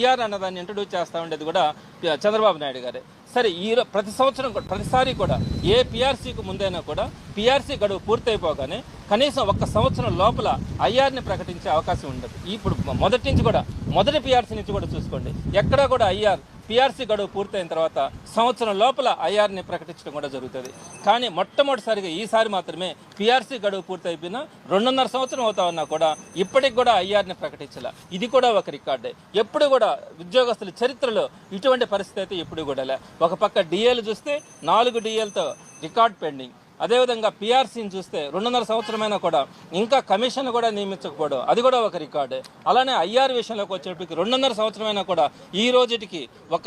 PR అన్నదాన్ని introduce చేస్తా ఉండేది కూడా చంద్రబాబు నాయుడు గారే. సరే ఈ ప్రతి సంవత్సరం కూడా- ప్రతిసారి కూడా ఏ పిఆర్సీకి ముందైనా కూడా పిఆర్సీ గడువు పూర్తయిపోగానే కనీసం ఒక్క సంవత్సరం లోపల ఐఆర్ని ప్రకటించే అవకాశం ఉండదు. ఇప్పుడు మొదటి నుంచి కూడా మొదటి పిఆర్సీ నుంచి కూడా చూసుకోండి. ఎక్కడా కూడా ఐఆర్ పిఆర్సీ గడువు పూర్తయిన తర్వాత సంవత్సరం లోపల ఐఆర్ని ప్రకటించడం కూడా జరుగుతుంది. కానీ మొట్టమొదటిసారిగా ఈసారి మాత్రమే పిఆర్సీ గడువు పూర్తయిపోయిన రెండున్నర సంవత్సరం అవుతా ఉన్నా కూడా ఇప్పటికి కూడా ఐఆర్ని ప్రకటించాల. ఇది కూడా ఒక రికార్డే. ఎప్పుడు కూడా ఉద్యోగస్తుల చరిత్రలో ఇటువంటి పరిస్థితి అయితే ఎప్పుడు కూడా లే. ఒక పక్క డిఏలు చూస్తే నాలుగు డిఏలతో రికార్డ్ పెండింగ్. అదేవిధంగా పీఆర్సీని చూస్తే రెండున్నర సంవత్సరమైనా కూడా ఇంకా కమిషన్ కూడా నియమించకపోవడం అది కూడా ఒక రికార్డు. అలానే ఐఆర్ విషయంలోకి వచ్చేటప్పటికి రెండున్నర సంవత్సరమైనా కూడా ఈ రోజుటికి ఒక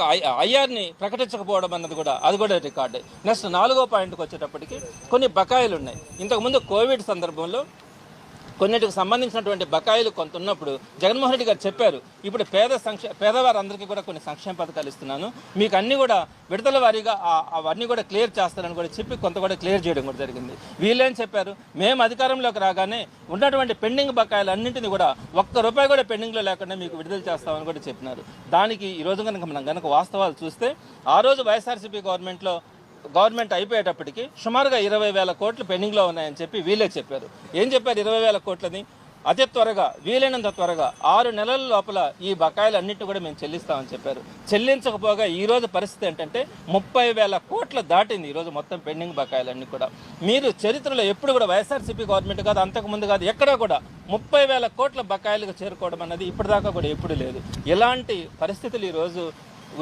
ఐఆర్ని ప్రకటించకపోవడం అన్నది కూడా అది కూడా రికార్డు. నెక్స్ట్ నాలుగో పాయింట్కి వచ్చేటప్పటికి కొన్ని బకాయిలు ఉన్నాయి ఇంతకుముందు కోవిడ్ సందర్భంలో కొన్నిటికి సంబంధించినటువంటి బకాయిలు కొంత ఉన్నప్పుడు జగన్మోహన్ రెడ్డి గారు చెప్పారు. ఇప్పుడు పేద సంక్షే పేదవారందరికీ కూడా కొన్ని సంక్షేమ పథకాలు ఇస్తున్నాను. మీకు అన్ని కూడా విడతల వారీగా అవన్నీ కూడా క్లియర్ చేస్తారని కూడా చెప్పి కొంత కూడా క్లియర్ చేయడం కూడా జరిగింది. వీళ్ళేం చెప్పారు? మేము అధికారంలోకి రాగానే ఉన్నటువంటి పెండింగ్ బకాయిలు అన్నింటినీ కూడా ఒక్క రూపాయి కూడా పెండింగ్లో లేకుండా మీకు విడుదల చేస్తామని కూడా చెప్పినారు. దానికి ఈరోజు కనుక మనం కనుక వాస్తవాలు చూస్తే ఆ రోజు వైఎస్ఆర్సీపీ గవర్నమెంట్లో గవర్నమెంట్ అయిపోయేటప్పటికి సుమారుగా ఇరవై వేల కోట్లు పెండింగ్లో ఉన్నాయని చెప్పి వీళ్ళే చెప్పారు. ఏం చెప్పారు ఇరవై వేల కోట్లని? అతి త్వరగా వీలైనంత త్వరగా ఆరు నెలల లోపల ఈ బకాయిలన్నింటినీ కూడా మేము చెల్లిస్తామని చెప్పారు. చెల్లించకపోగా ఈ రోజు పరిస్థితి ఏంటంటే ముప్పై వేల కోట్లు దాటింది ఈరోజు మొత్తం పెండింగ్ బకాయిలన్నీ కూడా. మీరు చరిత్రలో ఎప్పుడు కూడా వైఎస్ఆర్సీపీ గవర్నమెంట్ కాదు అంతకుముందు కాదు ఎక్కడా కూడా ముప్పై వేల కోట్ల బకాయిలకు చేరుకోవడం అన్నది ఇప్పటిదాకా కూడా ఎప్పుడు లేదు. ఇలాంటి పరిస్థితులు ఈరోజు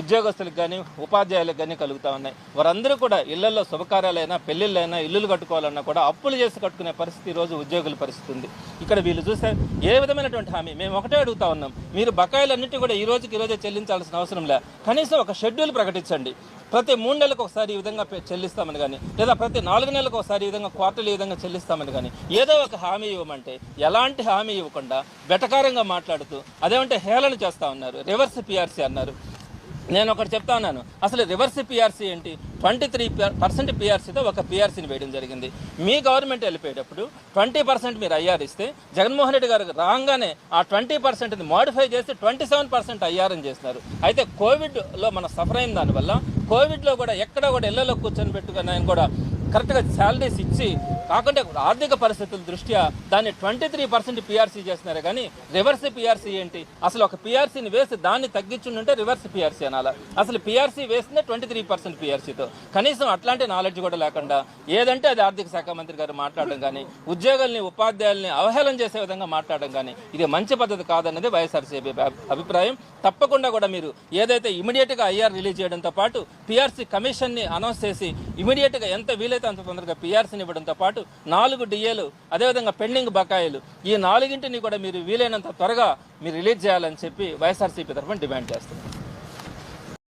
ఉద్యోగస్తులకు కానీ ఉపాధ్యాయులకు కానీ కలుగుతూ ఉన్నాయి. వారందరూ కూడా ఇళ్ళలో శుభకార్యాలైనా పెళ్ళిళ్ళైనా ఇల్లులు కట్టుకోవాలన్నా కూడా అప్పులు చేసి కట్టుకునే పరిస్థితి ఈరోజు రోజు ఉద్యోగుల పరిస్థితి ఉంది. ఇక్కడ వీళ్ళు చూస్తే ఏ విధమైనటువంటి హామీ? మేము ఒకటే అడుగుతా ఉన్నాం. మీరు బకాయిలన్నింటినీ కూడా ఈ రోజుకి ఈ రోజే చెల్లించాల్సిన అవసరం లే. కనీసం ఒక షెడ్యూల్ ప్రకటించండి. ప్రతి మూడు నెలలకు ఒకసారి ఈ విధంగా చెల్లిస్తామని కానీ లేదా ప్రతి నాలుగు నెలలకు ఒకసారి ఈ విధంగా క్వార్టర్లు ఈ విధంగా చెల్లిస్తామని కానీ ఏదో ఒక హామీ ఇవ్వమంటే ఎలాంటి హామీ ఇవ్వకుండా బెటకారంగా మాట్లాడుతూ అదేమంటే హేళన చేస్తూ ఉన్నారు. రివర్స్ పిఆర్సీ అన్నారు. నేను ఒకటి చెప్తా ఉన్నాను. అసలు రివర్స్ పిఆర్సీ ఏంటి? ట్వంటీ త్రీ పర్సెంట్ పిఆర్సీతో ఒక పిఆర్సీని వేయడం జరిగింది. మీ గవర్నమెంట్ వెళ్ళిపోయేటప్పుడు ట్వంటీ పర్సెంట్ మీరు ఐఆర్ ఇస్తే జగన్మోహన్ రెడ్డి గారు రాగానే ఆ ట్వంటీ పర్సెంట్ని మోడిఫై చేసి twenty seven percent I R అని చేస్తున్నారు. అయితే కోవిడ్లో మనం సఫర్ అయిన దానివల్ల కోవిడ్లో కూడా ఎక్కడ కూడా ఇళ్ళలో కూర్చొని పెట్టుకుని కూడా కరెక్ట్గా శాలరీస్ ఇచ్చి కాకుంటే ఆర్థిక పరిస్థితుల దృష్ట్యా దాన్ని ట్వంటీ త్రీ పర్సెంట్ పిఆర్సీ చేస్తున్నారు. కానీ రివర్స్ పీఆర్సీ ఏంటి? అసలు ఒక పీఆర్సీని వేసి దాన్ని తగ్గించుంటే రివర్స్ పీఆర్సీ అనాలా. అసలు పీఆర్సీ వేసిందే ట్వంటీ త్రీ పర్సెంట్ పీఆర్సీతో. కనీసం అట్లాంటి నాలెడ్జ్ కూడా లేకుండా ఏదంటే అది ఆర్థిక శాఖ మంత్రి గారు మాట్లాడడం కానీ ఉద్యోగుల్ని ఉపాధ్యాయుల్ని అవహేళన చేసే విధంగా మాట్లాడడం కానీ ఇది మంచి పద్ధతి కాదన్నది వైఎస్ఆర్సీపీ అభిప్రాయం. తప్పకుండా కూడా మీరు ఏదైతే ఇమీడియట్గా ఐఆర్ రిలీజ్ చేయడంతో పాటు పిఆర్సీ కమిషన్ని అనౌన్స్ చేసి ఇమీడియట్గా ఎంత వీలైతే అంత తొందరగా పిఆర్సీని ఇవ్వడంతో పాటు నాలుగు డిఏలు అదేవిధంగా పెండింగ్ బకాయిలు ఈ నాలుగింటిని కూడా మీరు వీలైనంత త్వరగా మీరు రిలీజ్ చేయాలని చెప్పి వైఎస్ఆర్సీపీ తరఫున డిమాండ్ చేస్తున్నారు.